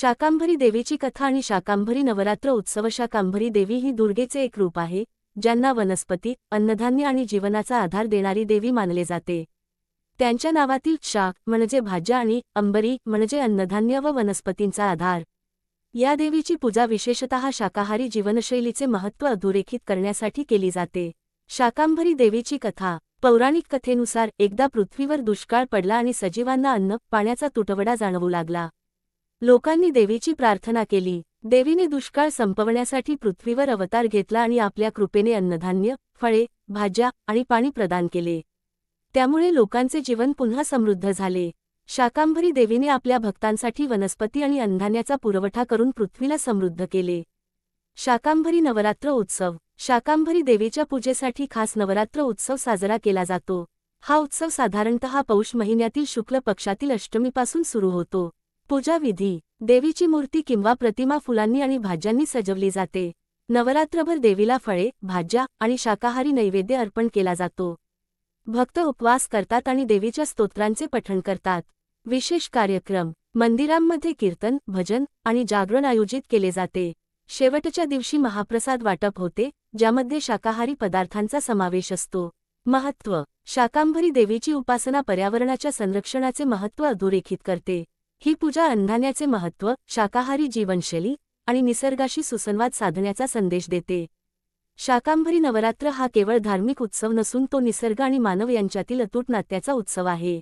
शाकांभरी देवीची कथा आणि शाकांभरी नवरात्र उत्सव शाकांभरी देवी ही दुर्गेचे एक रूप आहे ज्यांना वनस्पती अन्नधान्य आणि जीवनाचा आधार देणारी देवी मानले जाते. त्यांच्या नावातील शाक म्हणजे भाज्या आणि अंबरी म्हणजे अन्नधान्य व वनस्पतींचा आधार. या देवीची पूजा विशेषतः शाकाहारी जीवनशैलीचे महत्त्व अधोरेखित करण्यासाठी केली जाते. शाकांभरी देवीची कथा पौराणिक कथेनुसार एकदा पृथ्वीवर दुष्काळ पडला आणि सजीवांना अन्न पाण्याचा तुटवडा जाणवू लागला. लोकांनी देवीची प्रार्थना केली. देवीने दुष्काळ संपवण्यासाठी पृथ्वीवर अवतार घेतला आणि आपल्या कृपेने अन्नधान्य फळे भाज्या आणि पाणी प्रदान केले. त्यामुळे लोकांचे जीवन पुन्हा समृद्ध झाले. शाकांभरी देवीने आपल्या भक्तांसाठी वनस्पती आणि अन्नधान्याचा पुरवठा करून पृथ्वीला समृद्ध केले. शाकांभरी नवरात्र उत्सव. शाकांभरी देवीच्या पूजेसाठी खास नवरात्र उत्सव साजरा केला जातो. हा उत्सव साधारणतः पौष महिन्यातील शुक्ल पक्षातील अष्टमीपासून सुरू होतो. पूजा विधी देवीची मूर्ती किंवा प्रतिमा फुलांनी आणि भाज्यांनी सजवली जाते. नवरात्रभर देवीला फळे भाज्या आणि शाकाहारी नैवेद्य अर्पण केला जातो. भक्त उपवास करतात आणि देवीच्या स्तोत्रांचे पठण करतात. विशेष कार्यक्रम मंदिरांमध्ये कीर्तन भजन आणि जागरण आयोजित केले जाते. शेवटच्या दिवशी महाप्रसाद वाटप होते ज्यामध्ये शाकाहारी पदार्थांचा समावेश असतो. महत्त्व शाकांभरी देवीची उपासना पर्यावरणाच्या संरक्षणाचे महत्त्व अधोरेखित करते. ही पूजा अन्नधान्याचे महत्त्व शाकाहारी जीवनशैली आणि निसर्गाशी सुसंवाद साधण्याचा संदेश देते. शाकांभरी नवरात्र हा केवळ धार्मिक उत्सव नसून तो निसर्ग आणि मानव यांच्यातील अतूट नात्याचा उत्सव आहे.